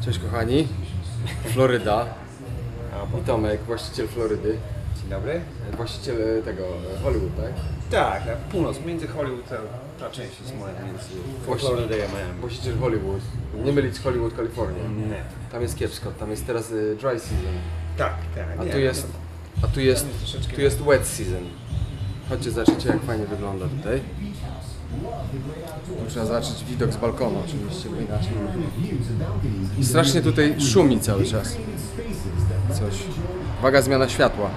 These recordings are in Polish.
Cześć kochani, Floryda i Tomek, właściciel Florydy, Dzień dobry. właściciel e, tego e, Hollywood, tak? Tak, północ, między Hollywood a ta część jest moja, między Właśnie. Florida a Miami. Właściciel Hollywood, nie mylić z Hollywood, Kalifornia. Nie. Tam jest kiepsko, tam jest teraz e, dry season, Tak, tak. a nie, tu jest, a tu jest, tu jest wet season. Chodźcie zobaczycie jak fajnie wygląda tutaj. Trzeba zobaczyć widok z balkonu oczywiście, bo inaczej. I strasznie tutaj szumi cały czas. Coś. Uwaga, zmiana światła.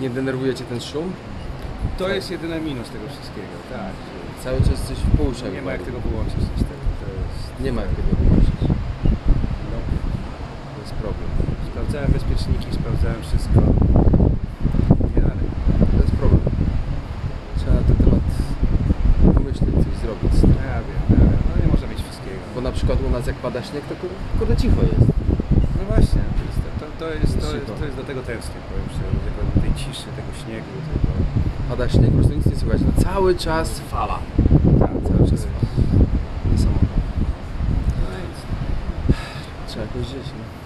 Nie denerwuje cię ten szum? To jest jedyny minus tego wszystkiego, tak. Cały czas coś w Nie ma jak tego wyłączyć niestety. To jest, Nie ma jak tego wyłączyć. no, To jest problem. sprawdzałem bezpieczniki, sprawdzałem wszystko. Nie dalej. To jest problem. Trzeba na ten temat pomyśleć, coś zrobić. Ja wiem, ja wiem. No nie może mieć wszystkiego. Bo na przykład u nas jak pada śnieg, to kur- kurde cicho jest. No właśnie, to jest, to, to jest, to jest, to jest do tego tęsknię, powiem szczerze, tej ciszy, tego śniegu, tego... Pada śnieg, po prostu nic nie słychać. No, cały czas fala. Tak, Cały czas fala. Niesamowite. No. Trzeba jakoś żyć, no.